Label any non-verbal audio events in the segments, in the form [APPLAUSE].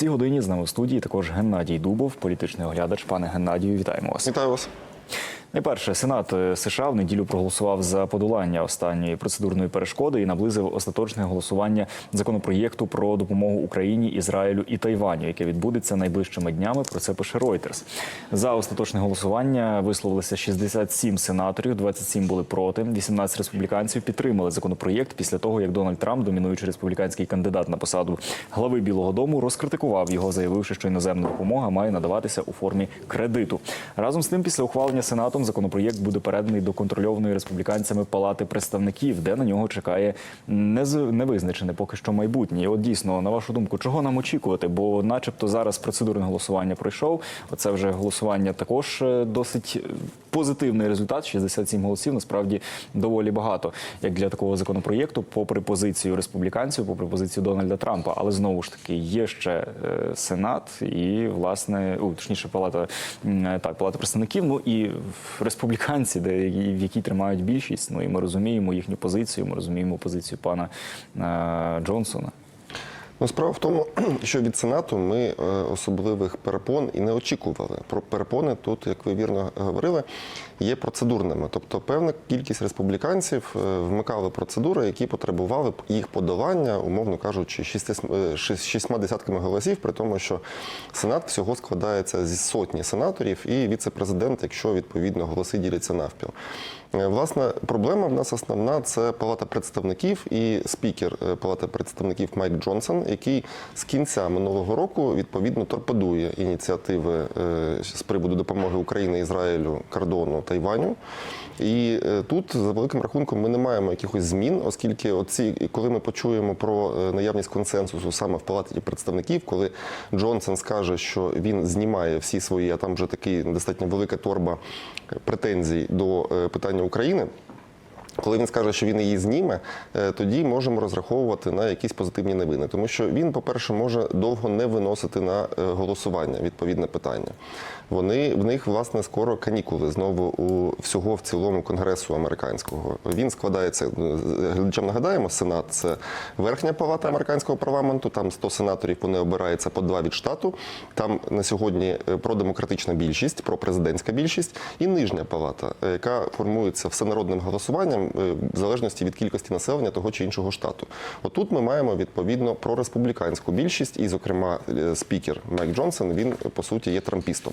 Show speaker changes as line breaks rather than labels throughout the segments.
цій годині з нами в студії також Геннадій Дубов, політичний оглядач. Пане Геннадію, вітаємо вас.
Вітаю вас.
Найперше, Сенат е, США в неділю проголосував за подолання останньої процедурної перешкоди і наблизив остаточне голосування законопроєкту про допомогу Україні, Ізраїлю і Тайваню, яке відбудеться найближчими днями. Про це пише Reuters. За остаточне голосування висловилися 67 сенаторів, 27 були проти, 18 республіканців підтримали законопроєкт після того, як Дональд Трамп, домінуючий республіканський кандидат на посаду глави Білого Дому, розкритикував його, заявивши, що іноземна допомога має надаватися у формі кредиту. Разом з тим, після ухвалення Сенатом законопроєкт буде переданий до контрольованої республіканцями Палати представників, де на нього чекає невизначене поки що майбутнє. От дійсно, на вашу думку, чого нам очікувати? Бо, начебто, зараз процедурне голосування пройшов. Оце вже голосування також е, досить позитивний результат. 67 голосів насправді доволі багато, як для такого законопроєкту, попри позицію республіканців, попри позицію Дональда Трампа. Але знову ж таки є ще е, Сенат і власне, у, точніше, палата е, так, палата представників. Ну і республіканці, де в якій тримають більшість. Ну і ми розуміємо їхню позицію. Ми розуміємо позицію пана е, Джонсона.
Ну, справа в тому, [CLEARS THROAT] що від Сенату ми е, особливих перепон і не очікували. Про перепони тут, як ви вірно говорили, є процедурними. Тобто, певна кількість республіканців е, вмикали процедури, які потребували їх подолання, умовно кажучи, е, шістьма десятками голосів, при тому, що Сенат всього складається зі сотні сенаторів і віце-президент, якщо відповідно голоси діляться навпіл. Е, Власне, проблема в нас основна це Палата представників і спікер е, Палати представників Майк Джонсон, який з кінця минулого року відповідно торпедує ініціативи е, з приводу допомоги України, Ізраїлю, кордону Тайваню. І е, тут, за великим рахунком, ми не маємо якихось змін, оскільки оці, коли ми почуємо про е, наявність консенсусу саме в палаті представників, коли Джонсон скаже, що він знімає всі свої, а там вже такий достатньо велика торба е, претензій до питання України. Коли він скаже, що він її зніме, тоді можемо розраховувати на якісь позитивні новини. Тому що він, по-перше, може довго не виносити на голосування відповідне питання. Вони в них власне скоро канікули знову у всього в цілому конгресу американського. Він складається е, глядачам. Нагадаємо, сенат це верхня палата американського парламенту. Там 100 сенаторів вони обираються по два від штату. Там на сьогодні е, продемократична більшість, пропрезидентська більшість, і нижня палата, е, яка формується всенародним голосуванням в залежності від кількості населення того чи іншого штату. Отут ми маємо відповідно прореспубліканську більшість, і, зокрема, спікер Майк Джонсон він по суті є трампістом.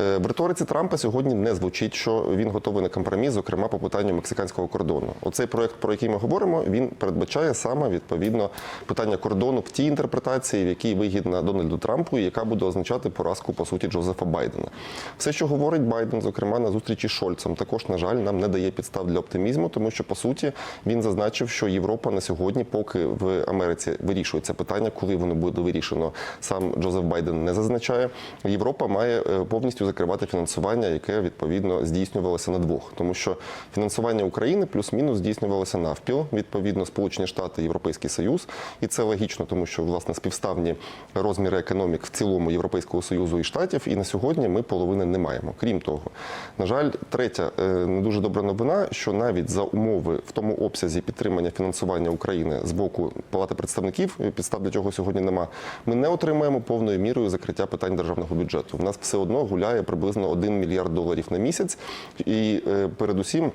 В риториці Трампа сьогодні не звучить, що він готовий на компроміс, зокрема по питанню мексиканського кордону. Оцей проект, про який ми говоримо, він передбачає саме відповідно питання кордону в тій інтерпретації, в якій вигідна Дональду Трампу, і яка буде означати поразку по суті Джозефа Байдена. Все, що говорить Байден, зокрема на зустрічі з Шольцем, також на жаль нам не дає підстав для оптимізму, тому що по суті він зазначив, що Європа на сьогодні, поки в Америці вирішується питання, коли воно буде вирішено, сам Джозеф Байден не зазначає. Європа має е, повністю закривати фінансування, яке відповідно здійснювалося на двох, тому що фінансування України плюс-мінус здійснювалося навпіл, відповідно Сполучені Штати, Європейський Союз, і це логічно, тому що власне співставні розміри економік в цілому Європейського союзу і штатів. І на сьогодні ми половини не маємо. Крім того, на жаль, третя е, не дуже добра новина, що навіть за умови в тому обсязі підтримання фінансування України з боку Палати представників, е, підстав для чого сьогодні нема, ми не отримаємо повною мірою закриття питань державного бюджету. В нас все одно гуляє приблизно 1 мільярд доларів на місяць, і е, передусім.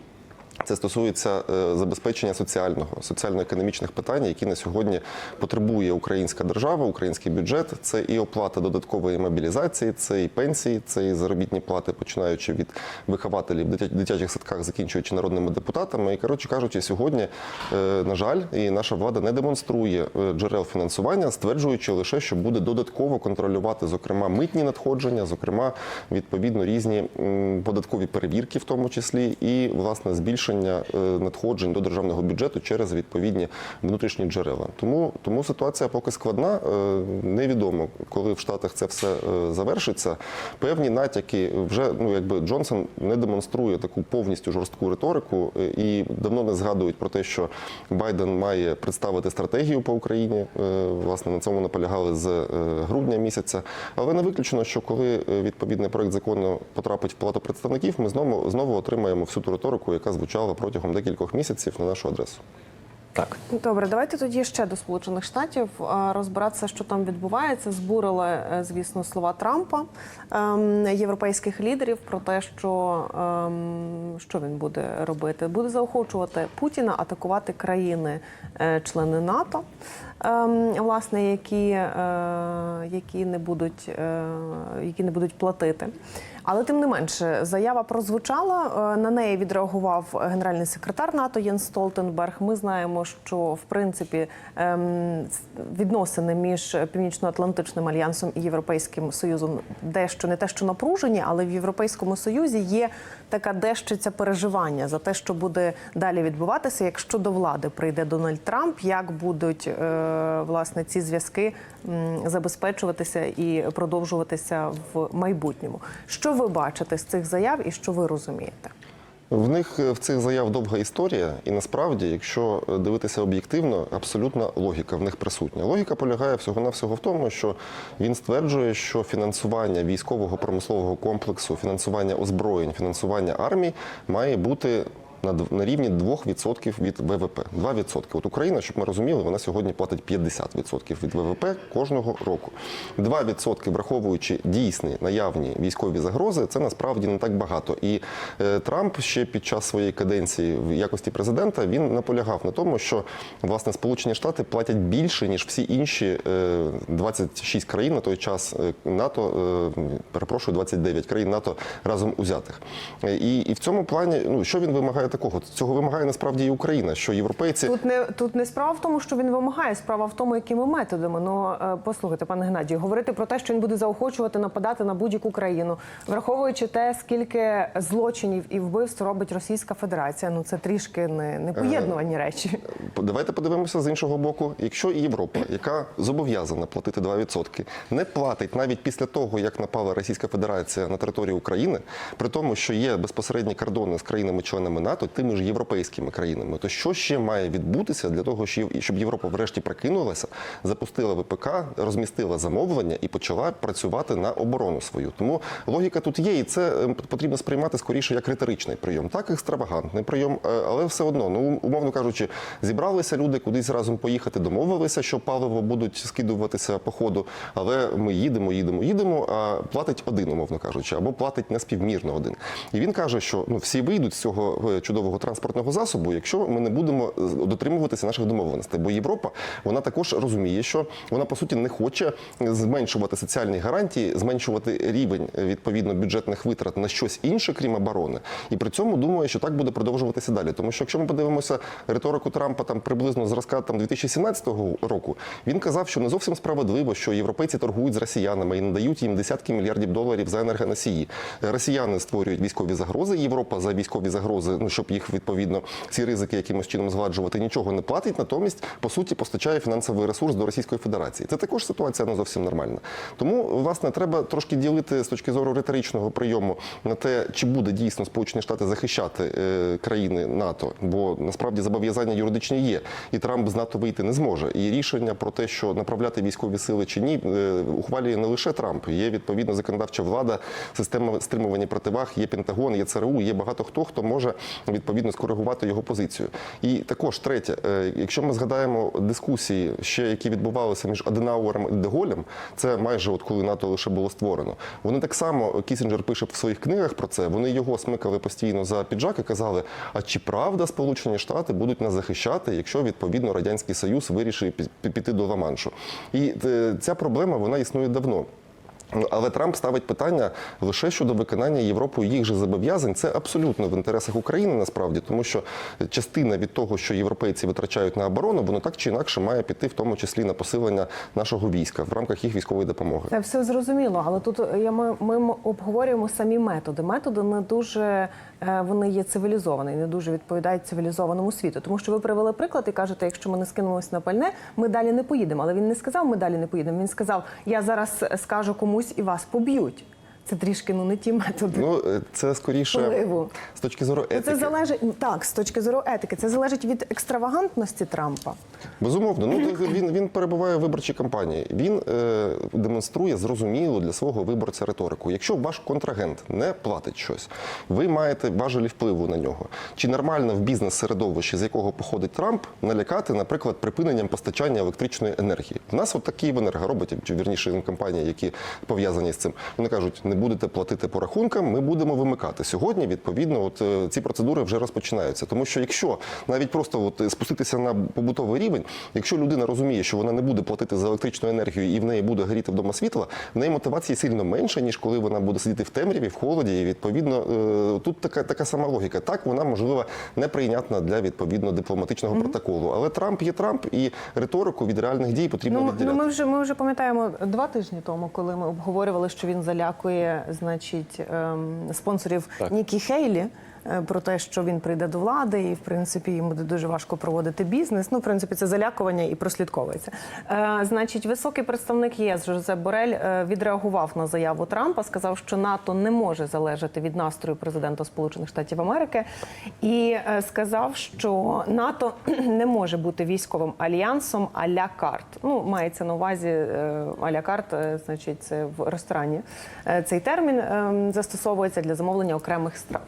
Це стосується е, забезпечення соціального, соціально-економічних питань, які на сьогодні потребує українська держава, український бюджет. Це і оплата додаткової мобілізації, це і пенсії, це і заробітні плати, починаючи від вихователів в дитячих садках, закінчуючи народними депутатами. І коротше кажучи, сьогодні, е, на жаль, і наша влада не демонструє е, джерел фінансування, стверджуючи лише, що буде додатково контролювати, зокрема, митні надходження, зокрема, відповідно різні податкові перевірки, в тому числі, і власне збільшення е, надходжень до державного бюджету через відповідні внутрішні джерела. Тому тому ситуація поки складна. Е, Невідомо, коли в Штатах це все е, завершиться. Певні натяки вже ну якби Джонсон не демонструє таку повністю жорстку риторику і давно не згадують про те, що Байден має представити стратегію по Україні. Власне на цьому наполягали з грудня місяця. Але не виключено, що коли відповідний проект закону потрапить в палату представників, ми знову знову отримаємо всю ту риторику, яка звучала протягом декількох місяців на нашу адресу.
Так.
Добре, давайте тоді ще до Сполучених Штатів е, розбиратися, що там відбувається. Збурили, е, звісно, слова Трампа ем, європейських лідерів про те, що, ем, що він буде робити. Буде заохочувати Путіна атакувати країни-члени НАТО, ем, власне, які, е, які, не будуть, е, які не будуть платити. Але тим не менше, заява прозвучала. е, На неї відреагував генеральний секретар НАТО Єнс Столтенберг. Ми знаємо, що в принципі ем, відносини між Північно-Атлантичним альянсом і Європейським Союзом дещо не те, що напружені, але в Європейському Союзі є така дещиця переживання за те, що буде далі відбуватися, якщо до влади прийде Дональд Трамп, як будуть е, власне ці зв'язки забезпечуватися і продовжуватися в майбутньому. Що ви бачите з цих заяв і що ви розумієте?
В них е, в цих заяв довга історія, і насправді, якщо е, дивитися об'єктивно, абсолютна логіка в них присутня. Логіка полягає всього навсього в тому, що він стверджує, що фінансування військового промислового комплексу, фінансування озброєнь, фінансування армії має бути. На на рівні 2% від ВВП. 2%. От Україна, щоб ми розуміли, вона сьогодні платить 50% від ВВП кожного року. 2% враховуючи дійсні наявні військові загрози, це насправді не так багато. І е, Трамп ще під час своєї каденції в якості президента він наполягав на тому, що власне Сполучені Штати платять більше ніж всі інші е, 26 країн на той час е, НАТО, е, перепрошую, 29 країн НАТО разом узятих. Е, І, і в цьому плані, ну що він вимагає такого? Цього вимагає насправді і Україна, що європейці
Тут не тут не справа в тому, що він вимагає, справа в тому, якими методами. Ну е, послухайте, пане Геннадію, говорити про те, що він буде заохочувати нападати на будь-яку країну, враховуючи те, скільки злочинів і вбивств робить Російська Федерація. Ну це трішки не, не поєднувані речі.
Давайте подивимося з іншого боку. Якщо Європа, яка зобов'язана платити 2%, не платить навіть після того, як напала Російська Федерація на територію України, при тому, що є безпосередні кордони з країнами-членами НАТО, тими ж європейськими країнами, то що ще має відбутися для того, щоб Європа врешті прокинулася, запустила ВПК, розмістила замовлення і почала працювати на оборону свою? Тому логіка тут є, і це е, потрібно сприймати скоріше як риторичний прийом, так екстравагантний прийом, е, але все одно, ну умовно кажучи, зібралися люди кудись разом поїхати, домовилися, що паливо будуть скидуватися по ходу, але ми їдемо, їдемо, їдемо. А платить один, умовно кажучи, або платить неспівмірно один. І він каже, що ну всі вийдуть з цього е, чудового транспортного засобу, якщо ми не будемо е, дотримуватися наших домовленостей. Бо Європа вона також розуміє, що вона по суті не хоче зменшувати соціальні гарантії, зменшувати рівень е, відповідно бюджетних витрат на щось інше, крім оборони, і при цьому думає, що так буде продовжуватися далі. Тому що якщо ми подивимося риторику Трампа там приблизно зразка там 2017 року, він казав, що не зовсім справедливо, що європейці торгують з росіянами і надають їм десятки мільярдів доларів за енергоносії. Росіяни створюють військові загрози. Європа за військові загрози, ну щоб їх відповідно ці ризики якимось чином згладжувати, нічого не платить. Натомість, по суті, постачає фінансовий ресурс до Російської Федерації. Це також ситуація не зовсім нормальна. Тому власне треба трошки ділити з точки зору риторичного прийому на те, чи буде дійсно Сполучені Штати захищати е, країни НАТО, бо насправді зобов'язання юридичні є, і Трамп з НАТО вийти не зможе. І рішення про те, що направляти військові сили чи ні, е, ухвалює не лише Трамп. Є відповідно законодавча влада, система стримування противаг, є Пентагон, є ЦРУ, є багато хто, хто може відповідно скоригувати його позицію. І також третє, е, якщо ми згадаємо дискусії, ще які відбувалися між Аденауером і Деголем, це майже от коли НАТО лише було створено. Вони так само Кісінджер пише в своїх книгах про це. Вони його смикали постійно за піджак і казали: а чи правда Сполучені Штати будуть нас захищати, якщо відповідно радянський союз вирішить пі- піти до Ла-Маншу? І е, ця проблема вона існує давно. Але Трамп ставить питання лише щодо виконання Європою їх же зобов'язань. Це абсолютно в інтересах України насправді, тому що частина від того, що європейці витрачають на оборону, воно так чи інакше має піти, в тому числі на посилення нашого війська в рамках їх військової допомоги.
Це все зрозуміло, але тут я ми, ми обговорюємо самі методи. Методи не дуже е, вони є цивілізовані, не дуже відповідають цивілізованому світу. Тому що ви привели приклад і кажете, якщо ми не скинемось на пальне, ми далі не поїдемо. Але він не сказав, ми далі не поїдемо. Він сказав, я зараз скажу комусь і вас поб'ють. Це трішки ну не ті методи.
Ну е, це скоріше
Впливу.
з точки зору
Ну,
етики.
Це залежить так з точки зору етики. Це залежить від екстравагантності Трампа.
Безумовно, ну він, він перебуває в виборчій кампанії. Він е, демонструє зрозумілу для свого виборця риторику. Якщо ваш контрагент не платить щось, ви маєте важелі впливу на нього. Чи нормально в бізнес-середовищі, з якого походить Трамп, налякати, наприклад, припиненням постачання електричної енергії? В нас от такі енерго робить, чи вірніше компанії, які пов'язані з цим. Вони кажуть, не будете платити по рахункам, ми будемо вимикати. Сьогодні, відповідно, от е, ці процедури вже розпочинаються. Тому що якщо навіть просто от спуститися на побутовий рівень, якщо людина розуміє, що вона не буде платити за електричну енергію і в неї буде горіти вдома світло, в неї мотивації сильно менше, ніж коли вона буде сидіти в темряві, в холоді. І відповідно е, тут така, така сама логіка. Так, вона можливо неприйнятна для відповідно дипломатичного протоколу. Але Трамп є Трамп, і риторику від реальних дій потрібно
Ну,
відділяти.
ну ми вже ми вже пам'ятаємо два тижні тому, коли ми обговорювали, що він залякує, значить, ем, спонсорів
Так.
Нікі Хейлі. Е, Про те, що він прийде до влади, і в принципі їм буде дуже важко проводити бізнес. Ну, в принципі, це залякування і прослідковується. Е, значить, високий представник ЄС Жозеп Борель е, відреагував на заяву Трампа, сказав, що НАТО не може залежати від настрою президента Сполучених Штатів Америки, і сказав, що НАТО [CLEARS THROAT] не може бути військовим альянсом а-ля карт. Ну, мається на увазі а-ля карт, значить, це в ресторані. Цей термін е, застосовується для замовлення окремих страв.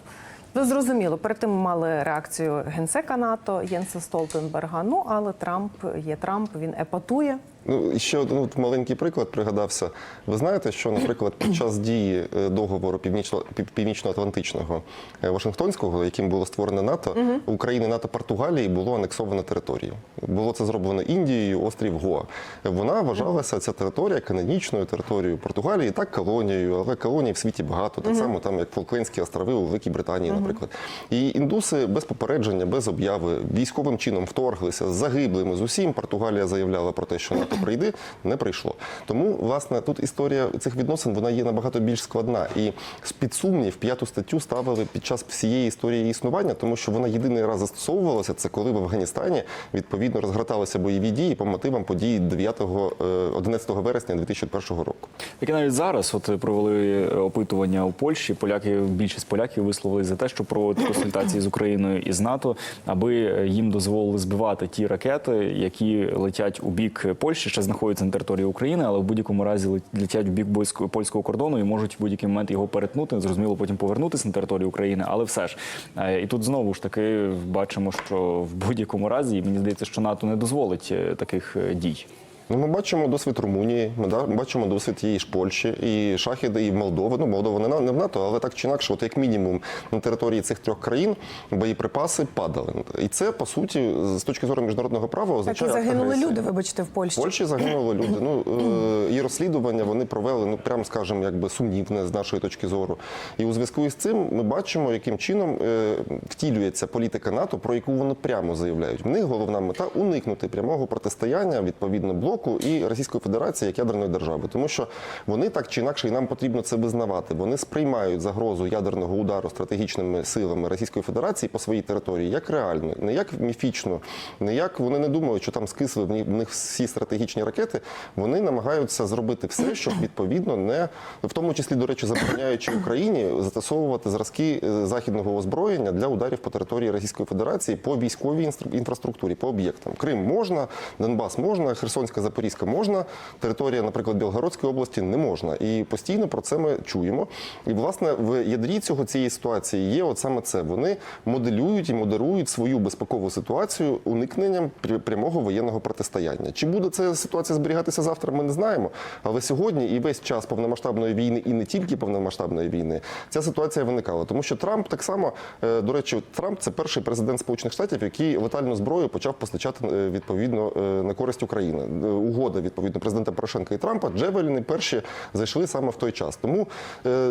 Ну, зрозуміло, перед тим мали реакцію генсека НАТО Єнса Столтенберга. Ну але Трамп є Трамп, він епатує.
Ну, ще один от маленький приклад пригадався. Ви знаєте, що, наприклад, під час дії е, договору Північно- Пів- Північно-Атлантичного е, Вашингтонського, яким було створено НАТО, України НАТО Португалії було анексовано територію. Було це зроблено Індією, острів Гоа. Вона вважалася ця територія канонічною територією Португалії, так колонією, але колоній в світі багато, так само там як Фолклендські острови у Великій Британії, наприклад. І індуси без попередження, без обяви, військовим чином вторглися з загиблими з усім. Португалія заявляла про те, що НАТО прийде, не прийшло. Тому, власне, тут історія цих відносин вона є набагато більш складна. І з під сумнів п'яту статтю ставили під час всієї історії існування, тому що вона єдиний раз застосовувалася. Це коли в Афганістані відповідно розгорталися бойові дії по мотивам подій 9-11 вересня 2001 року.
Таке навіть зараз от провели опитування у Польщі. Поляки, більшість поляків висловили за те, що проводити консультації з Україною і з НАТО, аби їм дозволили збивати ті ракети, які летять у бік Польщі, ще знаходяться на території України, але в будь-якому разі літять у бік польського кордону і можуть в будь-який момент його перетнути. Зрозуміло, потім повернутися на територію України, але все ж Е, і тут знову ж таки бачимо, що в будь-якому разі мені здається, що НАТО не дозволить е, таких е, дій.
Ну, ми бачимо досвід Румунії, ми да- бачимо досвід тієї ж Польщі, і Шахіди, і Молдови. Ну, Молдова не, не в НАТО, але так чи інакше, от як мінімум на території цих трьох країн боєприпаси падали. І це, по суті, з точки зору міжнародного права,
Так і
означає.
загинули
агресії.
люди, вибачте, в
В
Польщі.
Польщі загинули люди. Ну [CLEARS THROAT] е, і розслідування вони провели, ну прям скажемо, якби сумнівне з нашої точки зору. І у зв'язку із цим ми бачимо, яким чином е, втілюється політика НАТО, про яку вони прямо заявляють. В них головна мета уникнути прямого протистояння відповідно блоку і Російської Федерації як ядерної держави, тому що вони так чи інакше, і нам потрібно це визнавати. Вони сприймають загрозу ядерного удару стратегічними силами Російської Федерації по своїй території як реальну, не як міфічну, не як вони не думають, що там скисли в них всі стратегічні ракети. Вони намагаються зробити все, щоб відповідно не в тому числі, до речі, забороняючи Україні застосовувати зразки е, західного озброєння для ударів по території Російської Федерації по військовій інфраструктурі, по об'єктам. Крим можна, Донбас можна, Херсонська, Запорізька можна, територія, наприклад, Білгородської області не можна. І постійно про це ми чуємо. І власне в ядрі цього цієї ситуації є от саме це. Вони моделюють і модерують свою безпекову ситуацію уникненням пря- прямого воєнного протистояння. Чи буде ця ситуація зберігатися завтра, ми не знаємо. Але сьогодні і весь час повномасштабної війни, і не тільки повномасштабної війни, ця ситуація виникала. Тому що Трамп так само, е, до речі, Трамп це перший президент Сполучених Штатів, який летальну зброю почав постачати е, відповідно е, на користь України. Е, Угода відповідно президента Порошенка і Трампа. Джевеліни перші зайшли саме в той час. Тому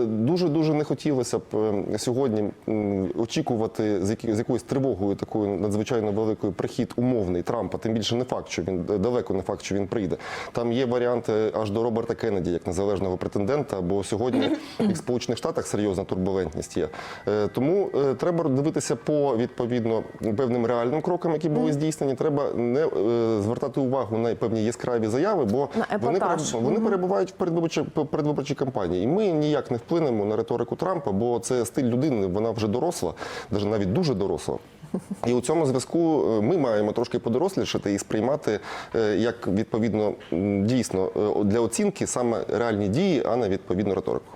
дуже дуже не хотілося б е, сьогодні очікувати з якоюсь тривогою такою надзвичайно великою прихід умовний Трампа. Тим більше не факт, що він далеко не факт, що він прийде. Там є варіанти аж до Роберта Кеннеді як незалежного претендента. Бо сьогодні і [CLEARS THROAT] в Сполучених Штатах серйозна турбулентність є. Е, Тому е, треба дивитися по відповідно певним реальним крокам, які були здійснені. Треба не е, звертати увагу на певні яскраві заяви, бо вони, вони перебувають в передвиборчій передвиборчій кампанії. І ми ніяк не вплинемо на риторику Трампа, бо це стиль людини, вона вже доросла, навіть навіть дуже доросла. І у цьому зв'язку е, ми маємо трошки подорослішати і сприймати е, як відповідно дійсно е, для оцінки саме реальні дії, а не відповідну риторику.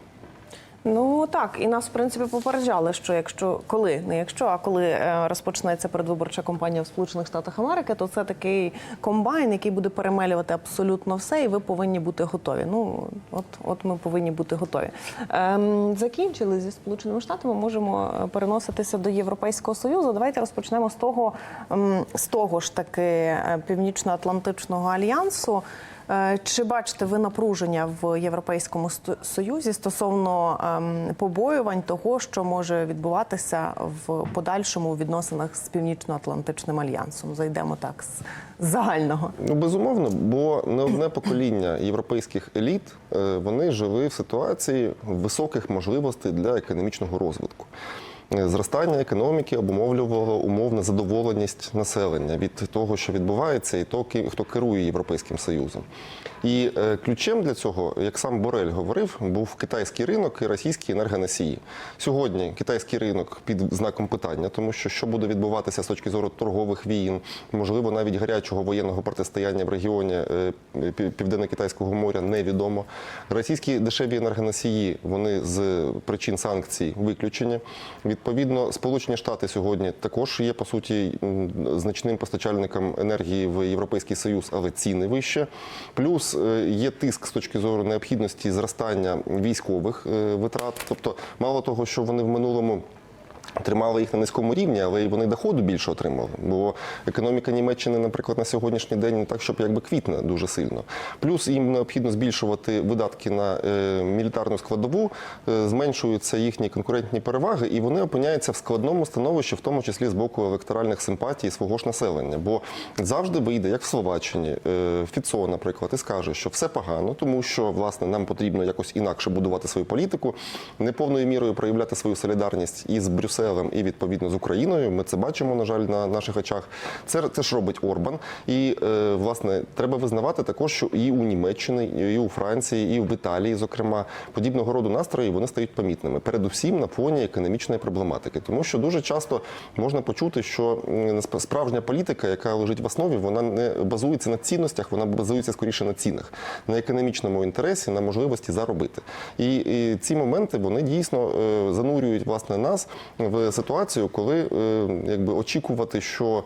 Ну так, і нас в принципі попереджали, що якщо коли не якщо, а коли е, розпочнеться передвиборча кампанія в Сполучених Штатах Америки, то це такий комбайн, який буде перемелювати абсолютно все, і ви повинні бути готові. Ну от, от ми повинні бути готові. Ем, закінчили зі сполученими штатами. Можемо е, переноситися до Європейського союзу. Давайте розпочнемо з того, ем, з того ж таки е, північно-атлантичного альянсу. Е, Чи бачите ви напруження в Європейському Союзі стосовно ем, побоювань того, що може відбуватися в подальшому у відносинах з Північно-Атлантичним альянсом? Зайдемо так з загального.
Ну, безумовно, бо не одне покоління європейських еліт е, вони жили в ситуації високих можливостей для економічного розвитку. Зростання економіки обумовлювало умовну задоволеність населення від того, що відбувається, і ки- хто керує Європейським Союзом. І е, ключем для цього, як сам Борель говорив, був китайський ринок і російські енергоносії. Сьогодні китайський ринок під знаком питання, тому що що буде відбуватися з точки зору торгових війн, можливо, навіть гарячого воєнного протистояння в регіоні е, Південно-Китайського моря невідомо. Російські дешеві енергоносії вони з причин санкцій виключені. Відповідно, Сполучені Штати сьогодні також є по суті значним постачальником енергії в Європейський Союз, але ціни вище. Плюс е, є тиск з точки зору необхідності зростання військових е, витрат. Тобто, мало того, що вони в минулому. Тримали їх на низькому рівні, але й вони доходу більше отримали. Бо економіка Німеччини, наприклад, на сьогоднішній день не так, щоб якби квітне дуже сильно. Плюс їм необхідно збільшувати видатки на е, мілітарну складову, е, зменшуються їхні конкурентні переваги, і вони опиняються в складному становищі, в тому числі з боку електоральних симпатій свого ж населення. Бо завжди вийде, як в Словаччині, е, Фіцо, наприклад, і скаже, що все погано, тому що власне нам потрібно якось інакше будувати свою політику, не повною мірою проявляти свою солідарність із Брюсселем і відповідно з Україною. Ми це бачимо, на жаль, на наших очах. Це, це ж робить Орбан. І е, власне треба визнавати також, що і у Німеччині, і у Франції, і в Італії, зокрема, подібного роду настрої вони стають помітними. Передусім на фоні економічної проблематики, тому що дуже часто можна почути, що справжня політика, яка лежить в основі, вона не базується на цінностях, вона базується скоріше на цінах, на економічному інтересі, на можливості заробити. І, і ці моменти вони дійсно е, занурюють власне нас в ситуацію, коли е, якби очікувати, що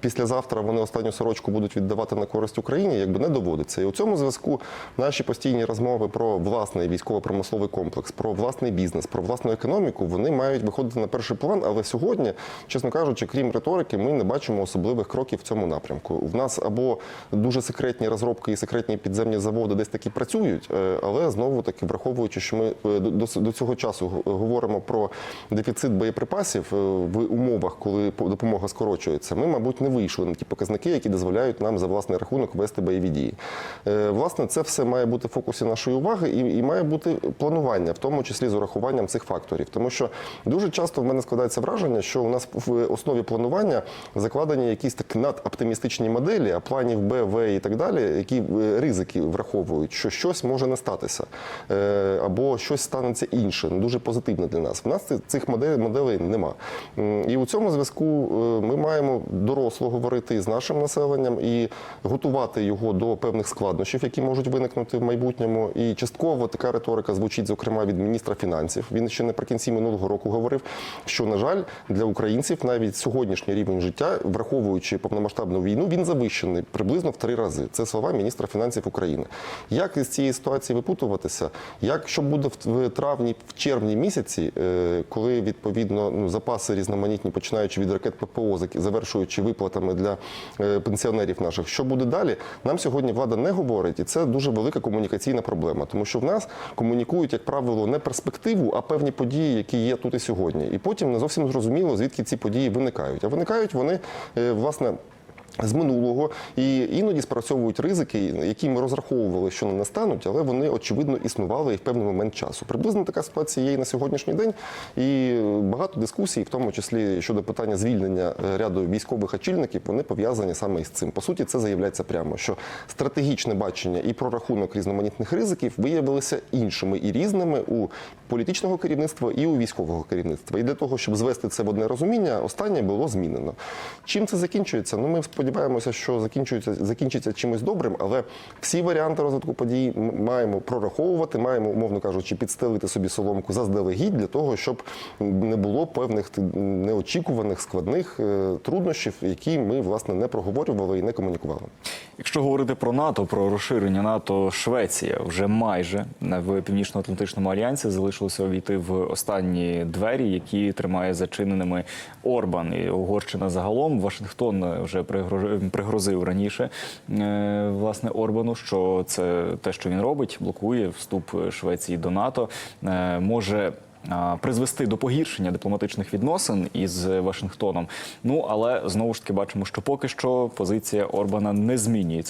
післязавтра вони останню сорочку будуть віддавати на користь Україні, якби не доводиться. І у цьому зв'язку наші постійні розмови про власний військово-промисловий комплекс, про власний бізнес, про власну економіку, вони мають виходити на перший план. Але сьогодні, чесно кажучи, крім риторики, ми не бачимо особливих кроків в цьому напрямку. В нас або дуже секретні розробки і секретні підземні заводи десь таки працюють, е, але знову таки враховуючи, що ми е, до, цього часу говоримо про дефіцит боєприпасів е, в умовах, коли допомога скорочується, ми, мабуть, не вийшли на ті показники, які дозволяють нам за власний рахунок вести бойові дії. Е, Власне, це все має бути в фокусі нашої уваги і, і має бути планування, в тому числі з урахуванням цих факторів. Тому що дуже часто в мене складається враження, що у нас в основі планування закладені якісь так надоптимістичні моделі, а планів Б, В і так далі, які е, ризики враховують, що щось може не статися, або щось станеться інше, не дуже позитивне для нас. В нас цих моделей, моделей нема. І у цьому зв'язку е, ми маємо доросло говорити із нашим населенням і готувати його до певних складнощів, які можуть виникнути в майбутньому. І частково така риторика звучить, зокрема, від міністра фінансів. Він ще наприкінці минулого року говорив, що на жаль для українців навіть сьогоднішній рівень життя, враховуючи повномасштабну війну, він завищений приблизно в три рази. Це слова міністра фінансів України. Як із цієї ситуації випутуватися? Як що буде в- в травні, в червні місяці, е, коли відповідно ну запаси різноманітні, починаючи від ракет ППО, завершуючи виплатами для е, пенсіонерів наших, що буде далі? Нам сьогодні влада не говорить, і це дуже велика комунікаційна проблема, тому що в нас комунікують, як правило, не перспективу, а певні події, які є тут і сьогодні. І потім не зовсім зрозуміло, звідки ці події виникають. А виникають вони е, власне. З минулого і іноді спрацьовують ризики, які ми розраховували, що не настануть, але вони очевидно існували і в певний момент часу. Приблизно така ситуація є і на сьогоднішній день. І багато дискусій, в тому числі щодо питання звільнення е, ряду військових очільників, вони пов'язані саме із цим. По суті, це заявляється прямо, що стратегічне бачення і прорахунок різноманітних ризиків виявилися іншими і різними у політичного керівництва і у військового керівництва. І для того, щоб звести це в одне розуміння, останнє було змінено. Чим це закінчується? Ну, ми сподіваємося, що закінчується, закінчиться чимось добрим, але всі варіанти розвитку подій маємо прораховувати, маємо, умовно кажучи, підстелити собі соломку заздалегідь для того, щоб не було певних неочікуваних складних е, труднощів, які ми власне не проговорювали і не комунікували.
Якщо говорити про НАТО, про розширення НАТО, Швеція вже майже в Північно-Атлантичному альянсі залишилося увійти в останні двері, які тримає зачиненими Орбан і Угорщина загалом. Вашингтон вже пригрожив- пригрозив раніше е, власне Орбану, що це те, що він робить, блокує вступ Швеції до НАТО, е, може. Призвести до погіршення дипломатичних відносин із Вашингтоном. Ну але знову ж таки бачимо, що поки що позиція Орбана не змінюється.